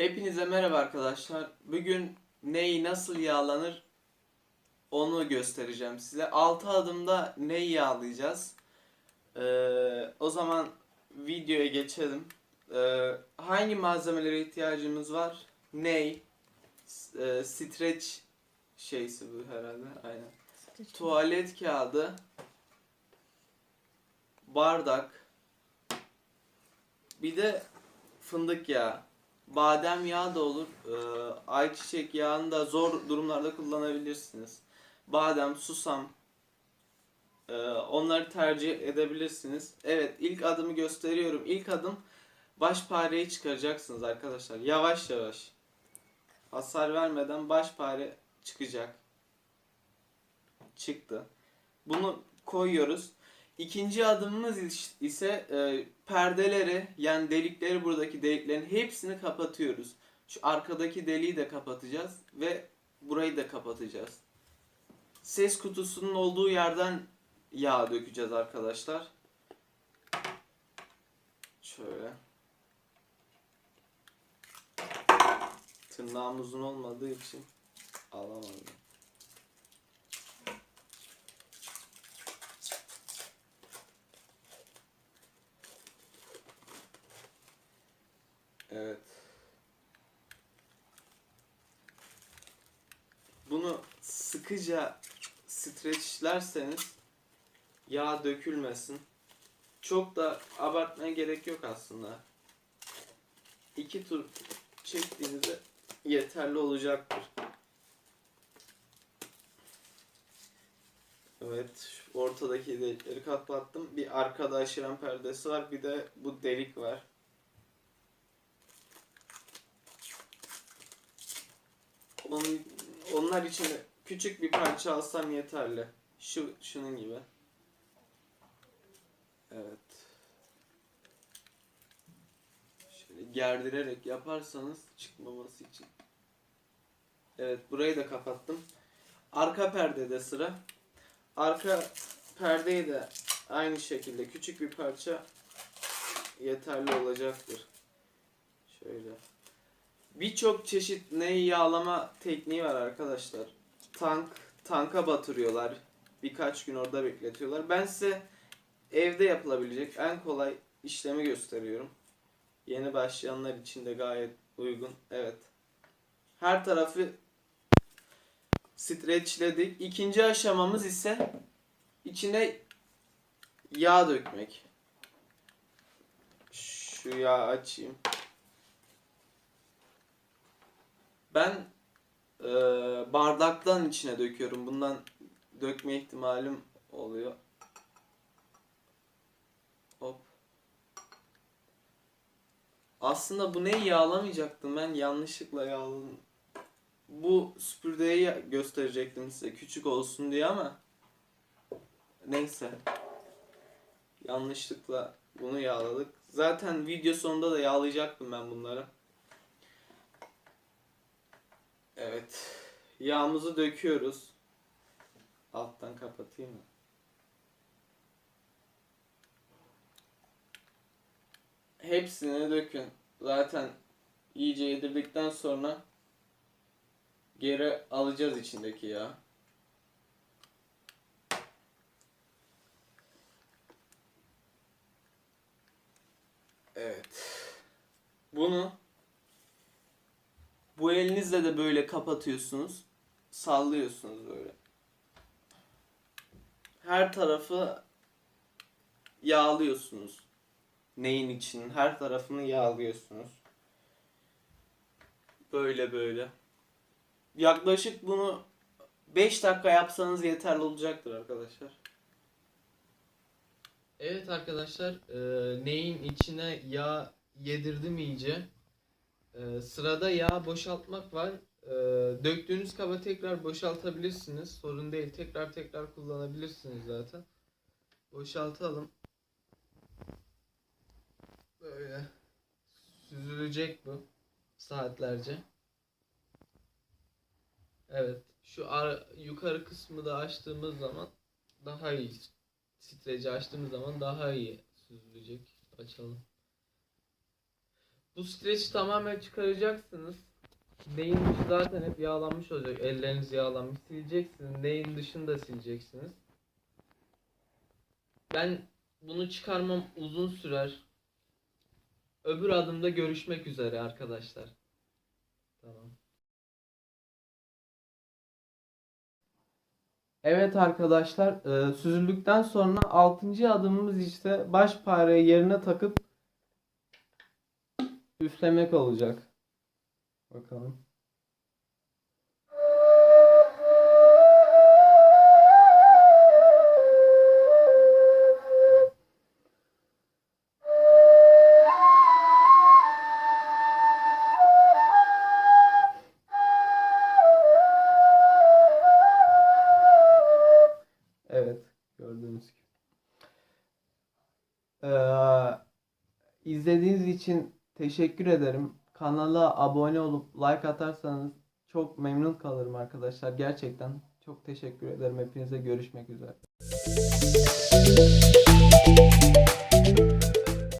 Hepinize merhaba arkadaşlar. Bugün neyi nasıl yağlanır onu göstereceğim size. 6 adımda neyi yağlayacağız? Ee, o zaman videoya geçelim. Ee, hangi malzemelere ihtiyacımız var? Ney? E, streç şeysi bu herhalde. Aynen. Tuvalet kağıdı. Bardak. Bir de fındık yağı. Badem yağı da olur. Ee, ayçiçek yağını da zor durumlarda kullanabilirsiniz. Badem, susam. ee, onları tercih edebilirsiniz. Evet ilk adımı gösteriyorum. İlk adım baş pareyi çıkaracaksınız arkadaşlar. Yavaş yavaş. Hasar vermeden baş pare çıkacak. Çıktı. Bunu koyuyoruz. İkinci adımımız ise e, perdeleri yani delikleri buradaki deliklerin hepsini kapatıyoruz. Şu arkadaki deliği de kapatacağız ve burayı da kapatacağız. Ses kutusunun olduğu yerden yağ dökeceğiz arkadaşlar. Şöyle. Tırnağım uzun olmadığı için alamadım. Evet. Bunu sıkıca streçlerseniz yağ dökülmesin. Çok da abartmaya gerek yok aslında. İki tur çektiğinizde yeterli olacaktır. Evet, ortadaki delikleri kapattım. Bir arkada aşıran perdesi var, bir de bu delik var. Onun, onlar için küçük bir parça alsam yeterli. Şu şunun gibi. Evet. Şöyle gerdirerek yaparsanız çıkmaması için. Evet, burayı da kapattım. Arka perdede sıra. Arka perdeyi de aynı şekilde küçük bir parça yeterli olacaktır. Şöyle. Birçok çeşit neyi yağlama tekniği var arkadaşlar. Tank, tanka batırıyorlar. Birkaç gün orada bekletiyorlar. Ben size evde yapılabilecek en kolay işlemi gösteriyorum. Yeni başlayanlar için de gayet uygun. Evet. Her tarafı streçledik. İkinci aşamamız ise içine yağ dökmek. Şu yağı açayım. Ben e, bardaktan içine döküyorum. Bundan dökme ihtimalim oluyor. Hop. Aslında bu neyi yağlamayacaktım ben yanlışlıkla yağladım. Bu süpürgeyi gösterecektim size küçük olsun diye ama neyse. Yanlışlıkla bunu yağladık. Zaten video sonunda da yağlayacaktım ben bunları. Evet. Yağımızı döküyoruz. Alttan kapatayım mı? Hepsini dökün. Zaten iyice yedirdikten sonra geri alacağız içindeki yağı. Evet. Bunu bu elinizle de böyle kapatıyorsunuz. Sallıyorsunuz böyle. Her tarafı yağlıyorsunuz. Neyin için? Her tarafını yağlıyorsunuz. Böyle böyle. Yaklaşık bunu 5 dakika yapsanız yeterli olacaktır arkadaşlar. Evet arkadaşlar, e, neyin içine yağ yedirdim iyice. E, sırada yağ boşaltmak var. E, döktüğünüz kaba tekrar boşaltabilirsiniz. Sorun değil. Tekrar tekrar kullanabilirsiniz zaten. Boşaltalım. Böyle süzülecek bu saatlerce. Evet. Şu ar- yukarı kısmı da açtığımız zaman daha iyi streci açtığımız zaman daha iyi süzülecek. Açalım. Bu streçi tamamen çıkaracaksınız. Neyin dışı zaten hep yağlanmış olacak. Elleriniz yağlanmış. Sileceksiniz. Neyin dışını da sileceksiniz. Ben bunu çıkarmam uzun sürer. Öbür adımda görüşmek üzere arkadaşlar. Tamam. Evet arkadaşlar, e, süzüldükten sonra 6. adımımız işte baş parayı yerine takıp üflemek olacak. Bakalım. Evet, gördüğünüz gibi. Ee, izlediğiniz için teşekkür ederim. Kanala abone olup like atarsanız çok memnun kalırım arkadaşlar. Gerçekten çok teşekkür ederim. Hepinize görüşmek üzere.